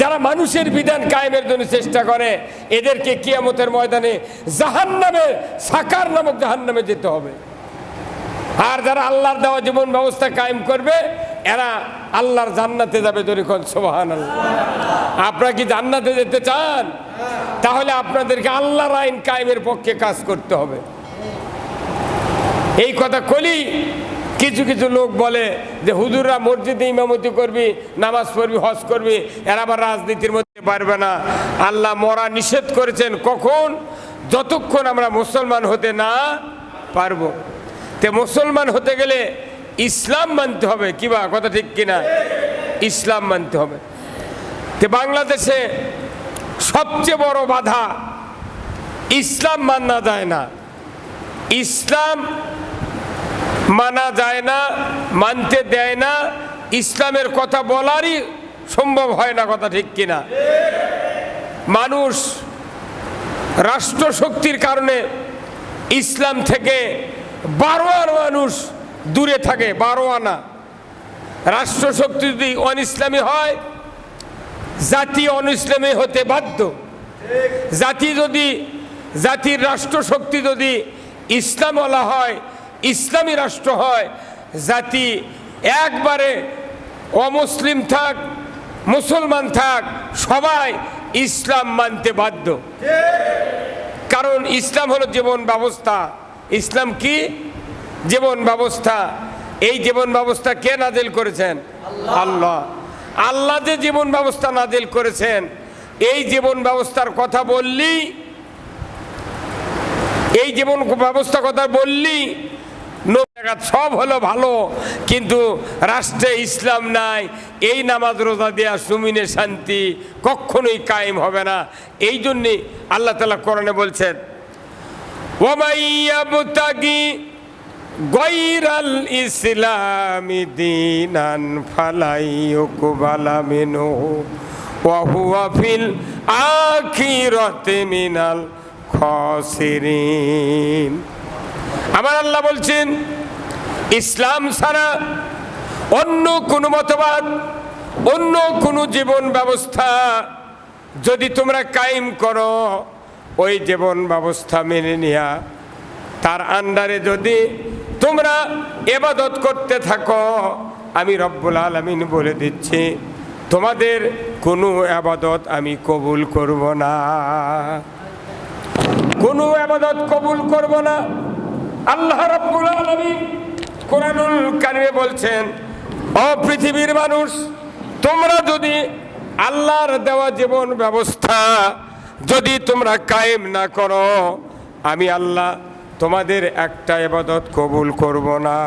যারা মানুষের বিধান কায়েমের জন্য চেষ্টা করে, এদেরকে কিয়ামতের ময়দানে জাহান নামে সাকার নামক জাহান নামে যেতে হবে। আর যারা আল্লাহর দেওয়া জীবন ব্যবস্থা কায়েম করবে, এরা আল্লাহর জান্নাতে যাবে দরিখন সোহান আপনারা কি জান্নাতে যেতে চান? তাহলে আপনাদেরকে আল্লাহর আইন কায়েমের পক্ষে কাজ করতে হবে। এই কথা কলি কিছু কিছু লোক বলে যে, হুজুররা মসজিদে ইমামতি করবি, নামাজ পড়বি, হজ করবি, এরা আবার রাজনীতির মধ্যে পারবে না। আল্লাহ মরা নিষেধ করেছেন। কখন? যতক্ষণ আমরা মুসলমান হতে না পারব। তে মুসলমান হতে গেলে ইসলাম মানতে হবে। কি বা, কথা ঠিক কিনা? ইসলাম মানতে হবে। তে বাংলাদেশে সবচেয়ে বড় বাধা, ইসলাম মানা যায় না। ইসলাম মানা যায় না, মানতে দেয় না, ইসলামের কথা বলারই সম্ভব হয় না কথা ঠিক কিনা। মানুষ রাষ্ট্রশক্তির কারণে ইসলাম থেকে বারো মানুষ দূরে থাকে বারো আনা রাষ্ট্রশক্তি যদি অন ইসলামী হয়, জাতি অন ইসলামী হতে বাধ্য। জাতি যদি, জাতির রাষ্ট্রশক্তি যদি ইসলামওয়ালা হয় ইসলামী রাষ্ট্র হয় জাতি একবারে অমুসলিম থাক মুসলমান থাক সবাই ইসলাম মানতে বাধ্য। কারণ ইসলাম হলো জীবন ব্যবস্থা। ইসলাম কি? জীবন ব্যবস্থা। এই জীবন ব্যবস্থা কে নাজিল করেছেন? আল্লাহ। আল্লাহ। যে জীবন ব্যবস্থা নাজিল করেছেন এই জীবন ব্যবস্থার কথা বললি এই জীবন ব্যবস্থা কথা বললি সব হলো ভালো, কিন্তু রাষ্ট্রে ইসলাম নাই, এই নামাজ রোজা দেয়া সুমিনে শান্তি কখনোই কায়েম হবে না। এই জন্যে আল্লাহ তালা কোরআনে বলছেন ওমাইয়াবতাগি গৈরাল ইসলামি দিনান ফালাই কুবালা মিনু ওয়াহুয়া ফিল আখিরাতে মিনাল খসিরিন। আমার আল্লাহ বলছেন, ইসলাম ছাড়া অন্য কোনো মতবাদ, অন্য কোনো জীবন ব্যবস্থা যদি তোমরা কায়েম করো, ওই জীবন ব্যবস্থা মেনে নিয়া, তার আন্ডারে যদি তোমরা এবাদত করতে থাকো, আমি রব্বুল আলমিন বলে দিচ্ছি, তোমাদের কোনো আবাদত আমি কবুল করব না। কোনো আবাদত কবুল করব না। আল্লাহ রাব্বুল আলামিন কোরআনুল কারিমে বলছেন, ও পৃথিবীর মানুষ, তোমরা যদি আল্লাহর দেওয়া জীবন ব্যবস্থা যদি তোমরা কায়েম না করো, আমি আল্লাহ তোমাদের একটা এবাদত কবুল করব না।